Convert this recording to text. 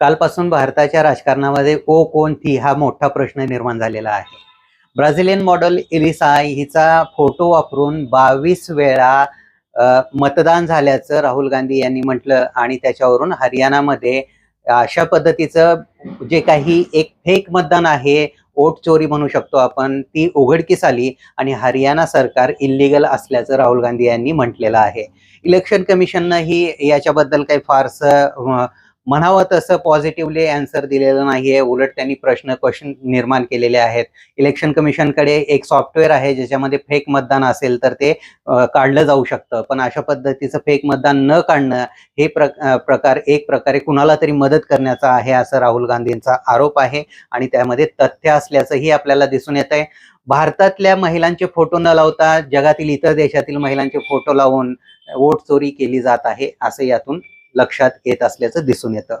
कालपासून भारताच्या राजकारणामध्ये ओ कोणती हा मोठा प्रश्न निर्माण झालेला आहे. ब्राझिलियन मॉडेल इलिसा हिचा फोटो वापरून बावीस वेळा मतदान झाल्याचं राहुल गांधी यांनी म्हटलं आणि त्याच्यावरून हरियाणामध्ये अशा पद्धतीचं जे काही एक फेक मतदान आहे वोट चोरी म्हणू शकतो आपण ती उघडकीस आली आणि हरियाणा सरकार इल्लिगल असल्याचं राहुल गांधी यांनी म्हटलेलं आहे. इलेक्शन कमिशननं ही याच्याबद्दल काही फारसं म्हणावं तसं पॉझिटिव्हली अँसर दिलेलं नाहीये. उलट त्यांनी प्रश्न क्वेश्चन निर्माण केलेले आहेत. इलेक्शन कमिशनकडे एक सॉफ्टवेअर आहे ज्याच्यामध्ये फेक मतदान असेल तर ते काढलं जाऊ शकतं. पण अशा पद्धतीचं फेक मतदान न काढणं हे प्र प्रकार एक प्रकारे कुणाला तरी मदत करण्याचा आहे असं राहुल गांधींचा आरोप आहे. आणि त्यामध्ये तथ्य असल्याचंही आपल्याला दिसून येत आहे. भारतातल्या महिलांचे फोटो न लावता जगातील इतर देशातील महिलांचे फोटो लावून वोट चोरी केली जात आहे असं यातून लक्षात येत असल्याचं दिसून येतं.